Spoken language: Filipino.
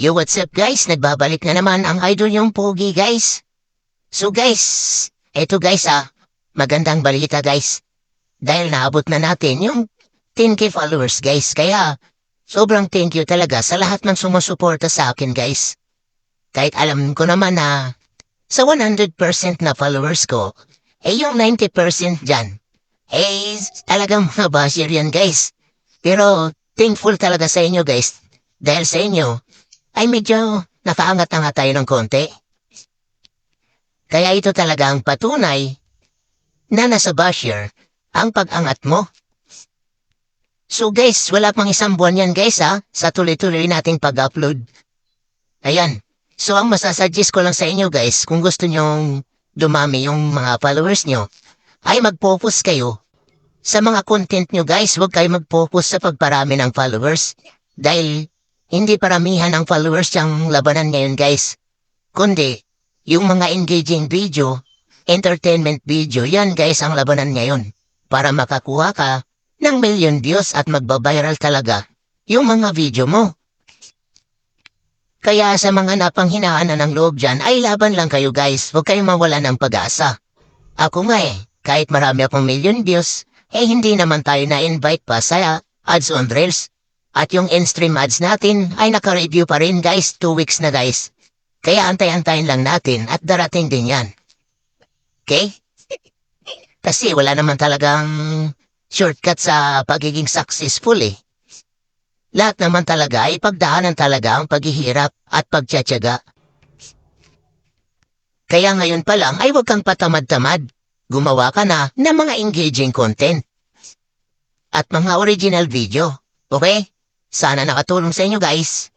Yo, what's up guys? Nagbabalik na naman ang idol yung Pogi guys. So guys, eto guys ah, magandang balita guys. Dahil naabot na natin yung 10k followers guys. Kaya sobrang thank you talaga sa lahat ng sumusuporta sa akin guys. Kahit alam ko naman na sa 100% na followers ko, eh yung 90% dyan, eh talagang mga basher yan guys. Pero thankful talaga sa inyo guys. Dahil sa inyo, ay medyo nakaangat na nga tayo ng konti. Kaya ito talaga ang patunay na nasa basher ang pag-angat mo. So guys, wala pang isang buwan yan guys ha, sa tuloy-tuloy nating pag-upload. Ayan. So ang masasuggest ko lang sa inyo guys, kung gusto nyong dumami yung mga followers nyo, ay mag-focus kayo sa mga content nyo guys. Huwag kayo mag-focus sa pagparami ng followers. Dahil hindi paramihan ang followers yung labanan ngayon guys. Kundi, yung mga engaging video, entertainment video, yan guys ang labanan ngayon. Para makakuha ka ng million views at magbabiral talaga yung mga video mo. Kaya sa mga napanghinaan na ng loob dyan, ay laban lang kayo guys, huwag kayong mawala ng pag-asa. Ako nga eh, kahit marami akong million views, eh hindi naman tayo na-invite pa sa ads on Reels. At yung in-stream ads natin ay naka-review pa rin guys, 2 weeks na guys. Kaya antay-antayin lang natin at darating din yan. Okay? Kasi wala naman talagang shortcut sa pagiging successful eh. Lahat naman talaga ay pagdaanan talaga ang paghihirap at pagtsatsaga. Kaya ngayon pa lang ay huwag kang patamad-tamad. Gumawa ka na ng mga engaging content. At mga original video. Okay? Sana nakatulong sa inyo guys.